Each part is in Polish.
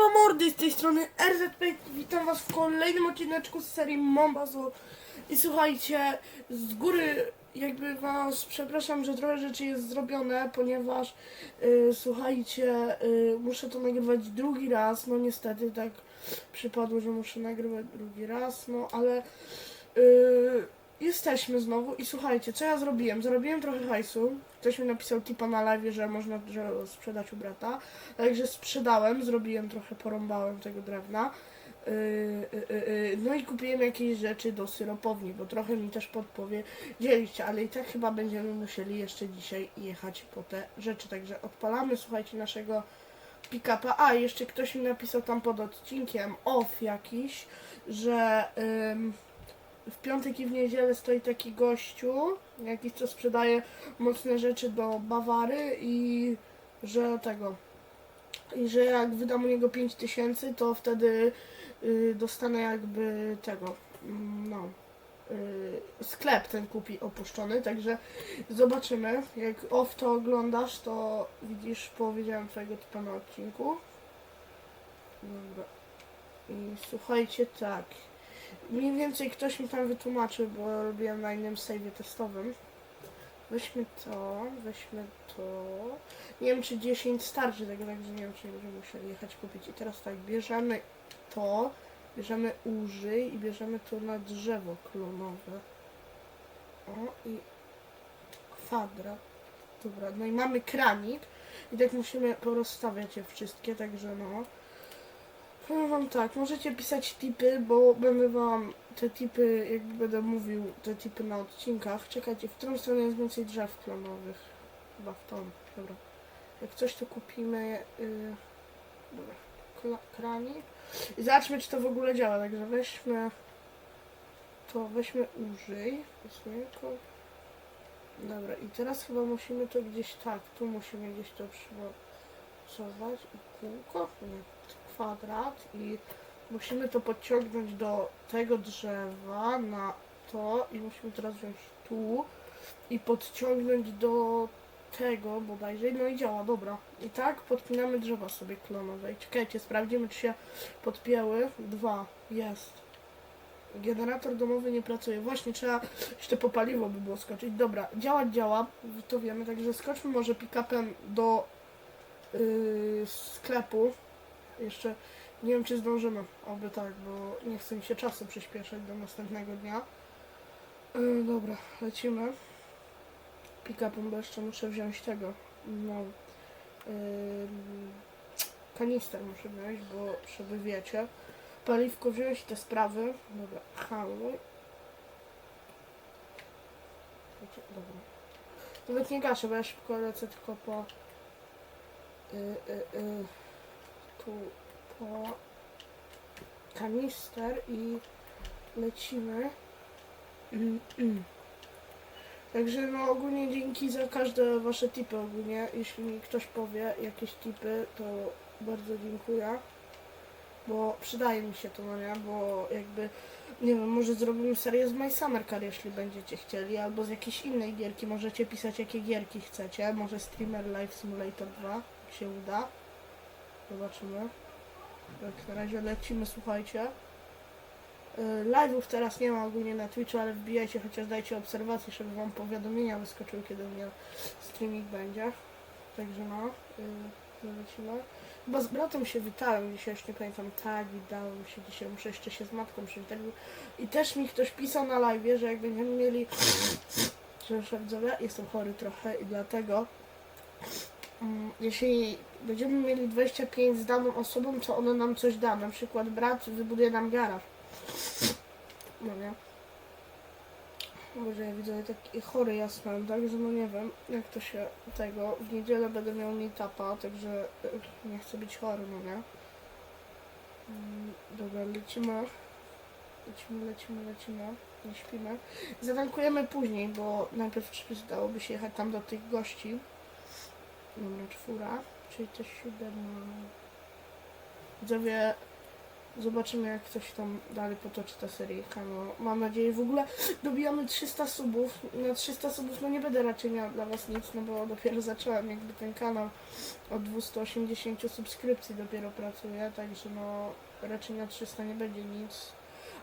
Siema mordy, z tej strony RZP, witam was w kolejnym odcineczku z serii Mombazo i słuchajcie, z góry jakby was przepraszam, że trochę rzeczy jest zrobione, ponieważ y, słuchajcie, y, muszę to nagrywać drugi raz, no niestety tak przypadło, że muszę nagrywać drugi raz, no ale y, jesteśmy znowu. I słuchajcie, co ja zrobiłem? Zrobiłem trochę hajsu, ktoś mi napisał tipa na live, że można drzewo sprzedać u brata, Także sprzedałem, zrobiłem trochę, porąbałem tego drewna. Yy, yy, yy, no i kupiłem jakieś rzeczy do syropowni, bo trochę mi też podpowiedzieliście, ale i tak chyba będziemy musieli jeszcze dzisiaj jechać po te rzeczy. Także odpalamy, słuchajcie, naszego pick-upa. A, jeszcze ktoś mi napisał tam pod odcinkiem off jakiś, że ym, w piątek i w niedzielę stoi taki gościu, jakiś co sprzedaje mocne rzeczy do Bawary i że tego i że jak wydam u niego 5000, to wtedy y, dostanę jakby tego, mm, no, y, sklep ten kupi opuszczony, także zobaczymy. Jak off to oglądasz, to widzisz, powiedziałem twojego typa na odcinku. Dobra. I słuchajcie, tak. Mniej więcej ktoś mi tam wytłumaczył, bo robiłem na innym save'ie testowym. Weźmy to, weźmy to. Nie wiem, czy 10 starczy tego, także nie wiem, czy nie będziemy musieli jechać kupić. I teraz tak, bierzemy to, bierzemy użyj i bierzemy to na drzewo klonowe. O, i kwadrat. Dobra, no i mamy kranik. I tak musimy porozstawiać je wszystkie, także no. Powiem wam tak, możecie pisać tipy, bo będę wam te tipy, jakby będę mówił te tipy na odcinkach. Czekajcie, w którą stronę jest więcej drzew klonowych? Chyba w tą, dobra. Jak coś to kupimy, yy, dobra, kranik. I zobaczmy, czy to w ogóle działa, także weźmy to, weźmy użyj. Dobra, i teraz chyba musimy to gdzieś tak, tu musimy gdzieś to przymocować kółko, nie, kwadrat i musimy to podciągnąć do tego drzewa na to i musimy teraz wziąć tu i podciągnąć do tego bodajże, no i działa, dobra. I tak podpinamy drzewa sobie klonowe. I czekajcie, sprawdzimy czy się podpięły. Dwa, jest. Generator domowy nie pracuje. Właśnie trzeba jeszcze po paliwo by było skoczyć. Dobra, działać działa, to wiemy, także skoczmy może pick-upem do yy, sklepu. Jeszcze nie wiem czy zdążymy, oby tak, bo nie chcę mi się czasu przyspieszać do następnego dnia. Yy, dobra, lecimy. Pick-upem, bo jeszcze muszę wziąć tego, no, yy, kanister muszę wziąć, bo żeby wiecie, paliwko wziąć te sprawy. Dobra, hamuj. Dobra. Nawet nie gaszę, bo ja szybko lecę tylko po yy, tu po kanister i lecimy. Także no ogólnie dzięki za każde wasze tipy ogólnie. Jeśli mi ktoś powie jakieś tipy, to bardzo dziękuję. Bo przydaje mi się to, no nie? Bo jakby, nie wiem, może zrobimy serię z My Summer Car, jeśli będziecie chcieli, albo z jakiejś innej gierki. Możecie pisać, jakie gierki chcecie. Może Streamer Live Simulator 2, jak się uda. Zobaczymy. Tak, na razie lecimy, słuchajcie. Y, Live'ów teraz nie ma ogólnie na Twitchu, ale wbijajcie, chociaż dajcie obserwacje, żeby wam powiadomienia wyskoczyły, kiedy u mnie streaming będzie. Także no, yy, lecimy. Chyba z bratem się witałem dzisiaj, już nie pamiętam, tak, witałem się dzisiaj, muszę jeszcze się z matką przywitać. I też mi ktoś pisał na live, że jak będziemy mieli, widzowie, jestem chory trochę i dlatego jeśli będziemy mieli 25 z daną osobą, to ona nam coś da. Na przykład brat wybuduje nam garaż. No nie. Boże, ja widzę taki chory jasno, także no nie wiem, jak to się tego. W niedzielę będę miał meetupa, także y, nie chcę być chory, no nie. Mm, Dobra, lecimy. Lecimy, lecimy, lecimy. Nie śpimy. Zatankujemy później, bo najpierw przydałoby się jechać tam do tych gości. Dobra, czwóra, czyli też siódema. Widzowie, Zobaczymy jak coś tam dalej potoczy ta seryjka. No, mam nadzieję w ogóle dobijamy 300 subów. Na 300 subów no nie będę raczej miała dla was nic, no bo dopiero zacząłem jakby ten kanał od 280 subskrypcji dopiero pracuję, także no raczej na 300 nie będzie nic.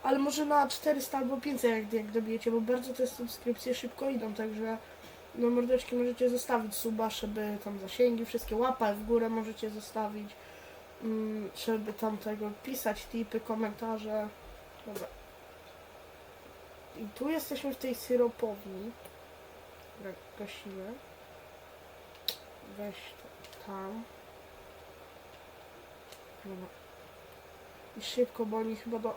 Ale może na 400 albo 500 jak, jak dobijecie, bo bardzo te subskrypcje szybko idą, także no mordeczki możecie zostawić suba, żeby tam zasięgi, wszystkie łapy w górę możecie zostawić, mm, żeby tam tego pisać tipy, komentarze. Dobra. I tu jesteśmy w tej syropowni. Dobra, gasimy. Weź to tam. Dobra. I szybko, bo oni chyba do...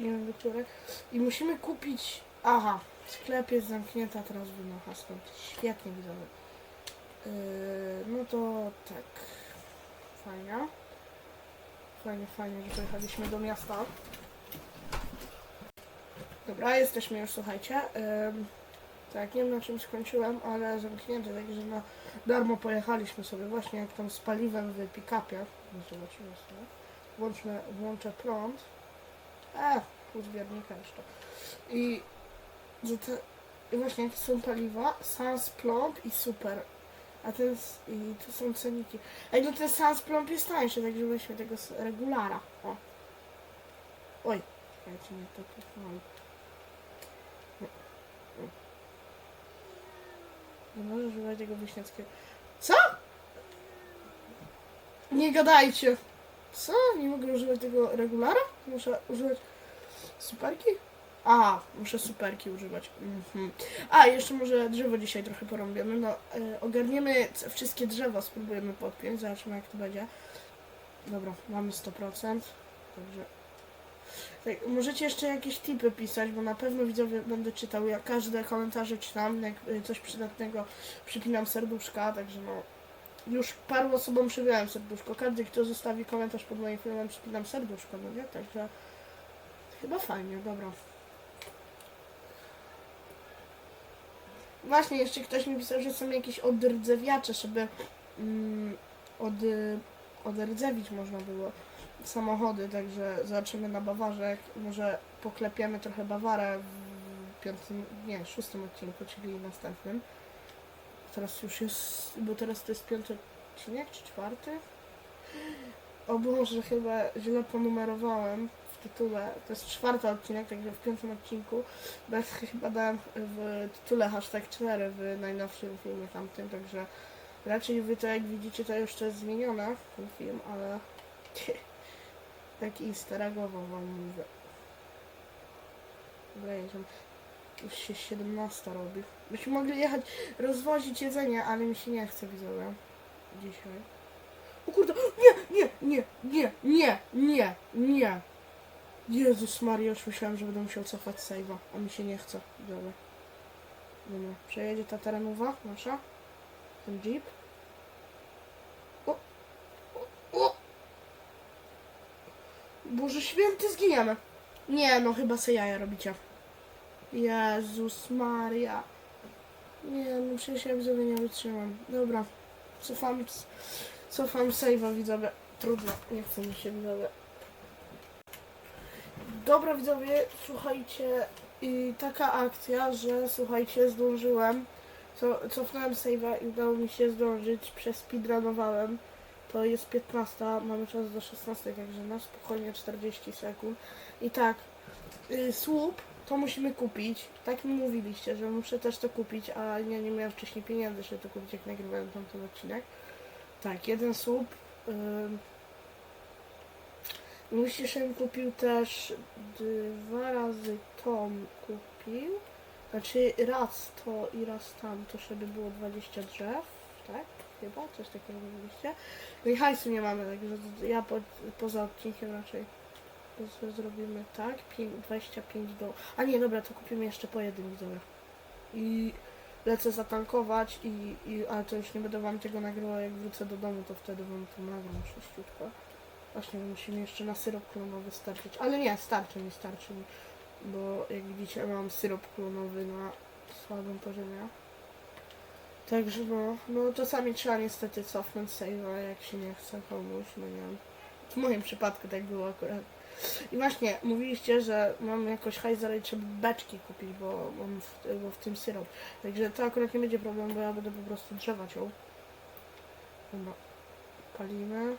Nie wiem do której. I musimy kupić... Aha, sklep jest zamknięty, a teraz wynocha stąd. Świetnie widzowie. Yy, no to tak. Fajnie. Fajnie, fajnie, że pojechaliśmy do miasta. Dobra, jesteśmy już, słuchajcie. Ym, tak, nie wiem na czym skończyłem, ale zamknięte, także na darmo pojechaliśmy sobie właśnie jak tam z paliwem w pick-upie. No zobaczymy sobie. Włączmy, włączę prąd. E, pół zbiornika jeszcze. I, że te, właśnie jakie są paliwa? Sans Plomb i Super. A ten, s- i tu są ceniki. Ej, no ten Sans Plomb jest tańszy, także weźmy tego s- regulara. O. Oj, ja ci nie to kliknąłem. Nie możesz używać tego wiśniackiego. Co? Nie gadajcie. Co? Nie mogę używać tego regulara? Muszę używać superki? Aha, muszę superki używać. Mhm. A, jeszcze może drzewo dzisiaj trochę porąbiemy. No, y, ogarniemy wszystkie drzewa, spróbujemy podpiąć, zobaczymy jak to będzie. Dobra, mamy 100%. Także... Tak, możecie jeszcze jakieś tipy pisać, bo na pewno widzowie będę czytał. Ja każde komentarze czytam, jak y, coś przydatnego przypinam serduszka, także no już paru osobom przybiłem serduszko. Każdy, kto zostawi komentarz pod moim filmem, przypinam serduszko, no nie? Także chyba fajnie, dobra. Właśnie, jeszcze ktoś mi pisał, że są jakieś odrdzewiacze, żeby mm, od, odrdzewić można było samochody, także zobaczymy na Bawarze, może poklepiemy trochę Bawarę w piątym, nie, szóstym odcinku, czyli następnym. Teraz już jest, bo teraz to jest piąty odcinek, czy czwarty? O Boże, chyba źle ponumerowałem tytule. To jest czwarty odcinek, także w piątym odcinku. Ja chyba dałem w tytule hashtag 4 w najnowszym filmie tamtym, także raczej wy to jak widzicie to to jest zmienione, ten film, ale tak easter eggowo wam mówię. Dobra, jedziemy. Już się 17 robi. Byśmy mogli jechać, rozwozić jedzenie, ale mi się nie chce widzowie. Dzisiaj. O kurde, nie, nie, nie, nie, nie, nie, nie. Jezus Maria, już myślałem, że będę musiał cofać save'a, a mi się nie chce. Dobra. Dobra, przejedzie ta terenowa nasza. Ten jeep. O, o, o. Boże święty, zginiemy. Nie, no chyba se jaja robicie. Jezus Maria. Nie, no przecież ja widzowie nie wytrzymam. Dobra, cofam, cofam save'a widzowie. Trudno, nie chcę mi się widzowie. Dobra widzowie, słuchajcie, i taka akcja, że słuchajcie, zdążyłem, co, cofnąłem save'a i udało mi się zdążyć, przespeedrunowałem. To jest 15, mamy czas do 16, także na spokojnie 40 sekund. I tak, y, słup to musimy kupić. Tak mi mówiliście, że muszę też to kupić, a ja nie miałem wcześniej pieniędzy, żeby to kupić, jak nagrywałem tamten odcinek. Tak, jeden słup. Ym, Żebym kupił też dwa razy tom kupił. Znaczy raz to i raz tam, to żeby było 20 drzew, tak? Chyba, coś takiego mówiliście. No i hajsu nie mamy, także ja po, poza odcinkiem raczej zrobimy tak, pię- 25 do... A nie, dobra, to kupimy jeszcze po jednym widzowie. I lecę zatankować i, i... Ale to już nie będę wam tego nagrywał, jak wrócę do domu, to wtedy wam to nagram sześciutko. Właśnie, musimy jeszcze na syrop klonowy starczyć. Ale nie, starczy mi, starczy mi. Bo jak widzicie, mam syrop klonowy na słabym poziomie. Także no, no czasami trzeba niestety cofnąć save'a, jak się nie chce komuś, no nie wiem. W moim przypadku tak było akurat. I właśnie, mówiliście, że mam jakoś hajzer i trzeba beczki kupić, bo mam w, bo w tym syrop. Także to akurat nie będzie problem, bo ja będę po prostu drzewa ciął. Dobra, palimy.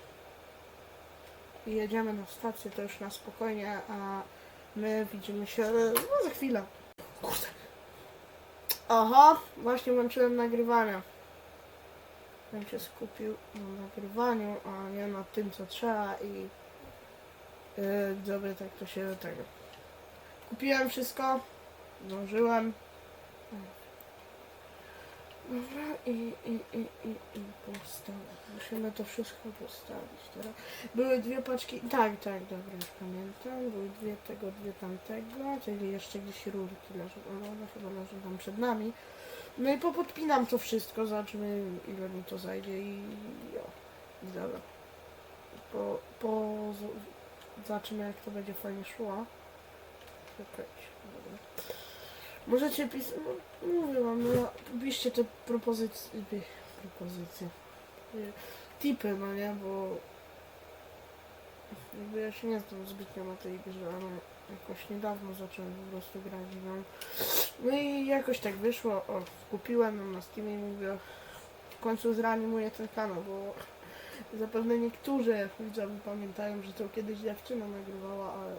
I jedziemy na stację, to już na spokojnie, a my widzimy się no, za chwilę. Kurde. Aha, właśnie włączyłem nagrywania. Bym się skupił na nagrywaniu, a nie na tym, co trzeba i yy, tak to się tego. Kupiłem wszystko, zdążyłem. Dobra, i, i, i, i, i postawić. Musimy to wszystko postawić teraz. Były dwie paczki, tak, tak, dobra, już pamiętam. Były dwie tego, dwie tamtego, czyli jeszcze gdzieś rurki leżą, ale one chyba leżą tam przed nami. No i popodpinam to wszystko, zobaczymy ile mi to zajdzie i jo, i dobra. Po, po, zobaczymy jak to będzie fajnie szło. Dobra. Możecie pisać, no, mówię wam, no, piszcie te propozycje, propozycje, tipy, no nie, bo jakby ja się nie znam zbytnio na tej grze, ale jakoś niedawno zacząłem po prostu grać w. No i jakoś tak wyszło, o, kupiłem ją na Steamie i mówię, w końcu zreanimuję ten kanał, bo zapewne niektórzy widzowie pamiętają, że to kiedyś dziewczyna nagrywała, ale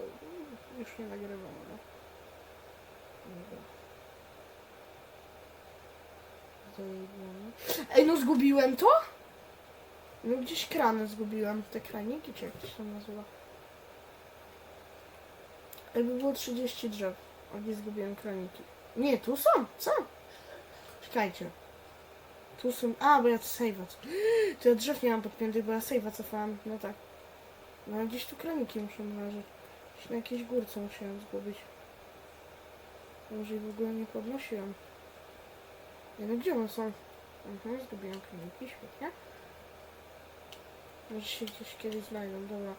już nie nagrywam, no. Dobra. Zajebiony. Ej, no zgubiłem to? No gdzieś krany zgubiłem, te kraniki, czy jak to się nazywa? Jakby było 30 drzew, a gdzie zgubiłem kraniki? Nie, tu są, co? Czekajcie. Tu są, a, bo ja to save'a. To ja drzew nie mam podpiętych, bo ja save'a cofałem, no tak. No gdzieś tu kraniki muszą leżeć. Na jakiejś górce musiałem zgubić. Może ich w ogóle nie podnosiłem. No, gdzie one są? Mhm, zgubiłem kraniki, świetnie. Może się gdzieś kiedyś znajdą, dobra.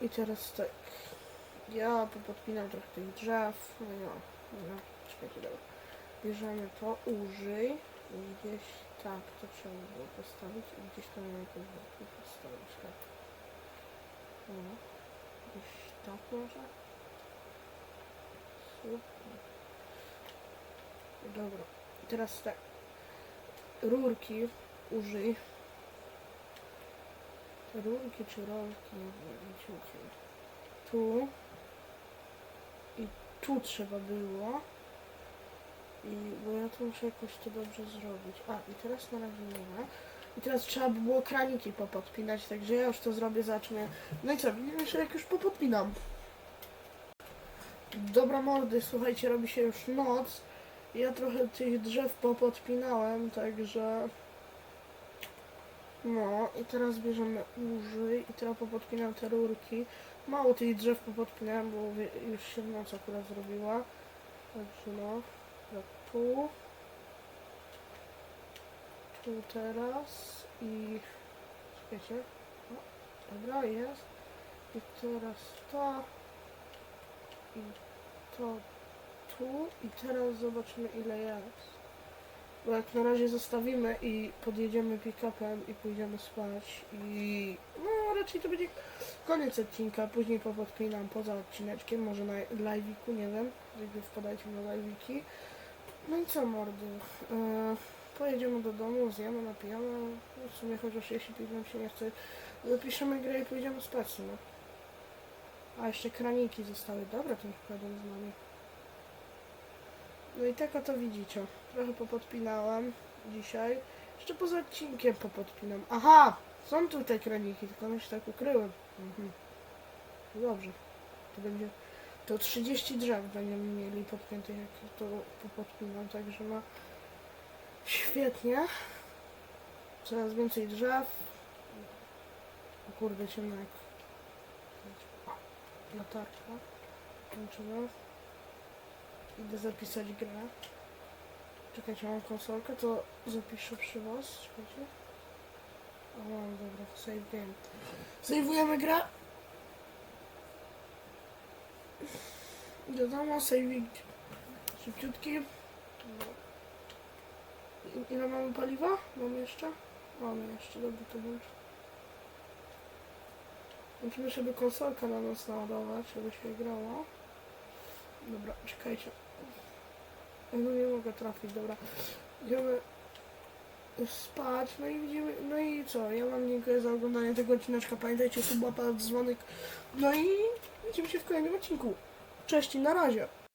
I teraz tak. Ja popodpinam trochę tych drzew. No no, czekajcie, dobra. Bierzemy to, użyj. Gdzieś tak, to trzeba by było postawić i gdzieś tam jakoś wokół postawić, tak. No. Gdzieś tak może? Super. Dobra. Teraz tak. Rurki użyj. Rurki czy rolki. Tu. I tu trzeba było. I bo ja tu muszę jakoś to dobrze zrobić. A, i teraz na razie nie ma. I teraz trzeba by było kraniki popodpinać, także ja już to zrobię, zobaczmy. No i co, widzimy się jak już popodpinam. Dobra mordy, słuchajcie, robi się już noc. Ja trochę tych drzew popodpinałem, także... No i teraz bierzemy użyj i teraz popodpinam te rurki. Mało tych drzew popodpinałem, bo już się noc akurat zrobiła. Także no, tak tu. Tu teraz i... Czekajcie. O, dobra, jest. I teraz to. I to I teraz zobaczymy ile jest. Bo jak na razie zostawimy i podjedziemy pick-upem i pójdziemy spać i no raczej to będzie koniec odcinka, później popodpinam poza odcineczkiem, może na live'iku, nie wiem, jakby wpadajcie na live'iki. No i co mordy, e, pojedziemy do domu, zjemy, napijemy, w sumie chociaż jeśli pić nam się nie chce, zapiszemy grę i pójdziemy spać, no. A jeszcze kraniki zostały, dobra, to pojadą z nami. No i tak oto widzicie. Trochę popodpinałam dzisiaj. Jeszcze poza odcinkiem popodpinam. Aha! Są tutaj kraniki, tylko one się tak ukryły. Mhm. No Dobrze. To będzie... To 30 drzew będziemy mieli podpiętych, jak to popodpinam, także no... Świetnie. Coraz więcej drzew. O kurde, ciemno jak... Latarka. Kończymy. Idę zapisać grę. Czekajcie, mam konsolkę, to zapiszę przy was. Czekajcie. O, mam, dobra, save game. Saveujemy grę. Do domu, saving szybciutki. Ile mamy paliwa? Mamy jeszcze? Mamy jeszcze, dobra, to włącz. Musimy sobie konsolkę na nas naładować, żeby się grało. Dobra, czekajcie. No nie mogę trafić, dobra. Idziemy spać, no i widzimy, no i co? Ja wam dziękuję za oglądanie tego odcineczka. Pamiętajcie, suba, dzwonek. No i widzimy się w kolejnym odcinku. Cześć i na razie.